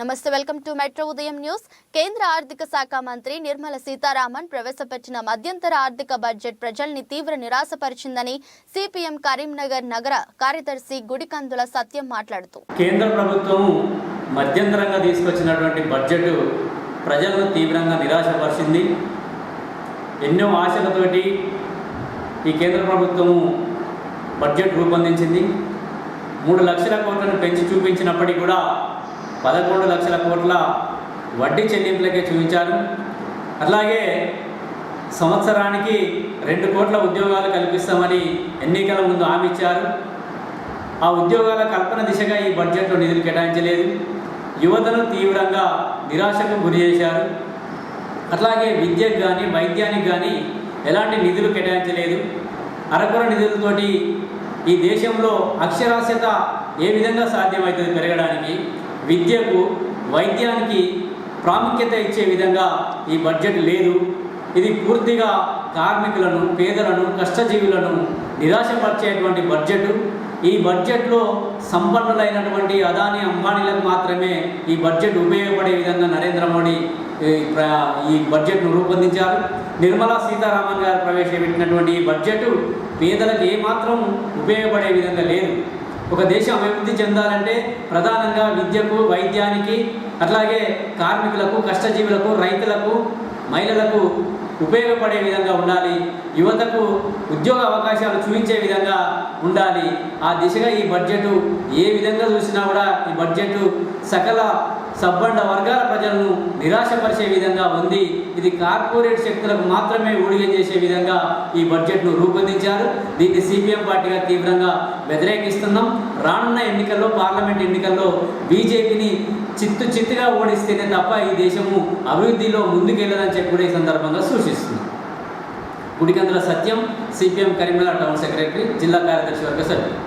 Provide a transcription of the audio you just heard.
నమస్తే welcome to metro Udayam news. కేంద్ర ఆర్థిక శాఖ మంత్రి నిర్మల సీతారామన్ ప్రవేశపెట్టిన మధ్యంతర ఆర్థిక బడ్జెట్ ప్రజల్ని తీవ్ర నిరాశపరిచిందని సిపిఎం కరీంనగర్ నగర కార్యదర్శి గుడికందుల సత్యం మాట్లాడుతూ. కేంద్ర ప్రభుత్వం మధ్యంతరంగా తీసుకొచ్చినటువంటి బడ్జెట్ ప్రజలను తీవ్రంగా నిరాశపరిచింది. ఎన్నో ఆశలతోటి ఈ కేంద్ర ప్రభుత్వం బడ్జెట్ రూపొందించింది. మూడు లక్షల కోట్లను పెంచి చూపించినప్పటికీ కూడా పదకొండు లక్షల కోట్ల వడ్డీ చెల్లింపులకే చూపించారు. అలాగే సంవత్సరానికి రెండు కోట్ల ఉద్యోగాలు కల్పిస్తామని ఎన్నికల ముందు హామీ ఇచ్చారు. ఆ ఉద్యోగాల కల్పన దిశగా ఈ బడ్జెట్లో నిధులు కేటాయించలేదు. యువతను తీవ్రంగా నిరాశకు గురి చేశారు. అట్లాగే విద్యకు కానీ వైద్యానికి కానీ ఎలాంటి నిధులు కేటాయించలేదు. అరకొర నిధులతోటి ఈ దేశంలో అక్షరాస్యత ఏ విధంగా సాధ్యమవుతుంది పెరగడానికి? విద్యకు వైద్యానికి ప్రాముఖ్యత ఇచ్చే విధంగా ఈ బడ్జెట్ లేదు. ఇది పూర్తిగా కార్మికులను పేదలను కష్టజీవులను నిరాశపరిచేటువంటి బడ్జెట్. ఈ బడ్జెట్లో సంపన్నులైనటువంటి అదాని అంబానీలకు మాత్రమే ఈ బడ్జెట్ ఉపయోగపడే విధంగా నరేంద్ర మోడీ ఈ ప్ర- ఈ బడ్జెట్ను రూపొందించారు. నిర్మలా సీతారామన్ గారు ప్రవేశపెట్టినటువంటి ఈ బడ్జెట్ పేదలకు ఏమాత్రం ఉపయోగపడే విధంగా లేదు. ఒక దేశం అభివృద్ధి చెందాలంటే ప్రధానంగా విద్యకు వైద్యానికి అట్లాగే కార్మికులకు కష్టజీవులకు రైతులకు మహిళలకు ఉపయోగపడే విధంగా ఉండాలి. యువతకు ఉద్యోగ అవకాశాలు చూపించే విధంగా ఉండాలి. ఆ దిశగా ఈ బడ్జెట్ ఏ విధంగా చూసినా కూడా ఈ బడ్జెట్ సకల సబ్బండ వర్గాల ప్రజలను నిరాశపరిచే విధంగా ఉంది. ఇది కార్పొరేట్ శక్తులకు మాత్రమే ఊడిగం చేసే విధంగా ఈ బడ్జెట్ను రూపొందించారు. దీన్ని సిపిఎం పార్టీగా తీవ్రంగా వ్యతిరేకిస్తున్నాం. రానున్న ఎన్నికల్లో పార్లమెంట్ ఎన్నికల్లో బీజేపీని చిత్తు చిత్తుగా ఓడిస్తేనే తప్ప ఈ దేశము అభివృద్ధిలో ముందుకెళ్ళదని చెప్పి కూడా ఈ సందర్భంగా సూచిస్తున్నాం. Gudikandula Satyam CPM Karimnagar town secretary జిల్లా కార్యదర్శి వర్గ సభ్యులు.